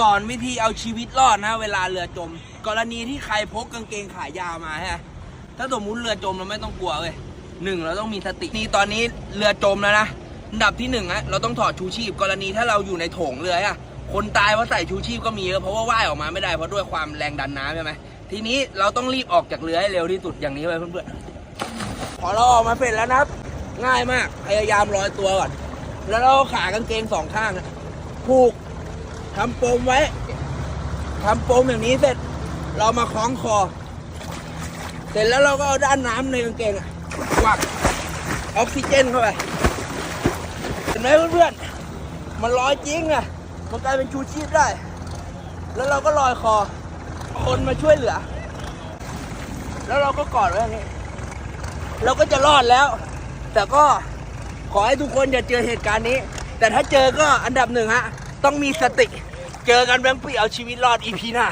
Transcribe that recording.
สอนวิธีเอาชีวิตรอดนะเวลาเรือจม กรณีที่ใครพกกางเกงขายาวมาฮะถ้าสมมุติเรือจมเราไม่ต้องกลัวเว้ยหนึ่งเราต้องมีสตินี่ตอนนี้เรือจมแล้วนะอันดับที่หนึ่งอะเราต้องถอดชูชีพ กรณีถ้าเราอยู่ในโถงเรืออะคนตายเพราะใส่ชูชีพก็มีเยอะเพราะว่าว่ายออกมาไม่ได้เพราะด้วยความแรงดันน้ำใช่ไหมทีนี้เราต้องรีบออกจากเรือให้เร็วที่สุดอย่างนี้ไว้เพื่อนๆพอเราออกมาเสร็จแล้วนะครับ ง่ายมากพยายามร้อยตัวก่อน แล้วเราขากางเกงสองข้างผูก ทำปมไว้ทำปมอย่างนี้เสร็จ เรามาคล้องคอ เสร็จแล้วเราก็เอาด้านน้ำในกางเกงอะวักออกซิเจนเข้าไป เห็นไหมเพื่อนๆ มันลอยจริงอะมันกลายเป็นชูชีพได้ แล้วเราก็ลอยคอ คนมาช่วยเหลือ แล้วเราก็กอดไว้อย่างนี้ เราก็จะรอดแล้ว แต่ก็ขอให้ทุกคนอย่าเจอเหตุการณ์นี้ แต่ถ้าเจอก็อันดับหนึ่งฮะ ต้องมีสติ เจอกันแบงค์ปีเอาชีวิตรอดอีพีหน้า